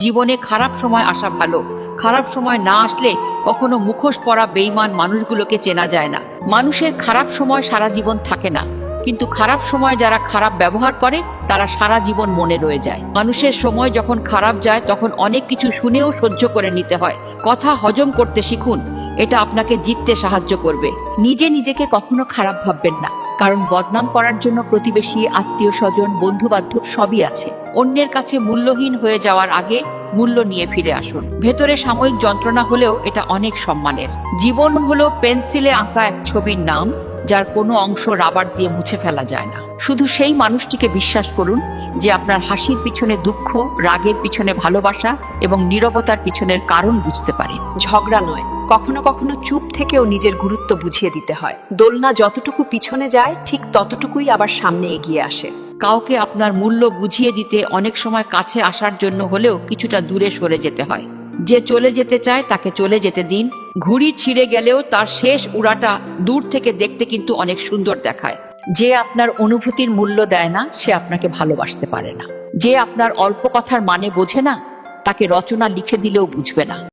জীবনে খারাপ সময় আসা ভালো। খারাপ সময় না আসলে কখনো মুখোশ পরা বেইমান মানুষগুলোকে চেনা যায় না। মানুষের খারাপ সময় সারা জীবন থাকে না। কিন্তু খারাপ সময় যারা খারাপ ব্যবহার করে, তারা সারা জীবন মনে রয়ে যায়। মানুষের সময় যখন খারাপ যায়, তখন অনেক কিছু শুনেও সহ্য করে নিতে হয়। কথা হজম করতে শিখুন। এটা আপনাকে জিততে সাহায্য করবে। নিজে নিজেকে কখনো খারাপ ভাববেন না। কারণ বদনাম করার জন্য প্রতিবেশী, আত্মীয় স্বজন বন্ধু বান্ধব সবই আছে। অন্যের কাছে মূল্যহীন হয়ে যাওয়ার আগে মূল্য নিয়ে ফিরে আসুন। ভেতরে সাময়িক যন্ত্রণা হলেও এটা অনেক সম্মানের। জীবন হলো পেন্সিলে আঁকা এক ছবির নাম। যার কোনো অংশ রাবার দিয়ে মুছে ফেলা যায় না। শুধু সেই মানুষটিকে বিশ্বাস করুন যে আপনার হাসির পিছনে দুঃখ, রাগের পিছনে ভালোবাসা এবং নীরবতার পিছনের কারণ বুঝতে পারে। ঝগড়া নয়, কখনো কখনো চুপ থেকেও নিজের গুরুত্ব বুঝিয়ে দিতে হয়। দোলনা যতটুকু পিছনে যায়, ঠিক ততটুকুই আবার সামনে এগিয়ে আসে। কাউকে আপনার মূল্য বুঝিয়ে দিতে অনেক সময় কাছে আসার জন্য হলেও কিছুটা দূরে সরে যেতে হয়। যে চলে যেতে চায় তাকে চলে যেতে দিন। ঘুড়ি ছিঁড়ে গেলেও তার শেষ উড়াটা দূর থেকে দেখতে কিন্তু অনেক সুন্দর দেখায়। যে আপনার অনুভূতির মূল্য দেয় না, সে আপনাকে ভালোবাসতে পারে না। যে আপনার অল্প কথার মানে বোঝে না, তাকে রচনা লিখে দিলেও বুঝবে না।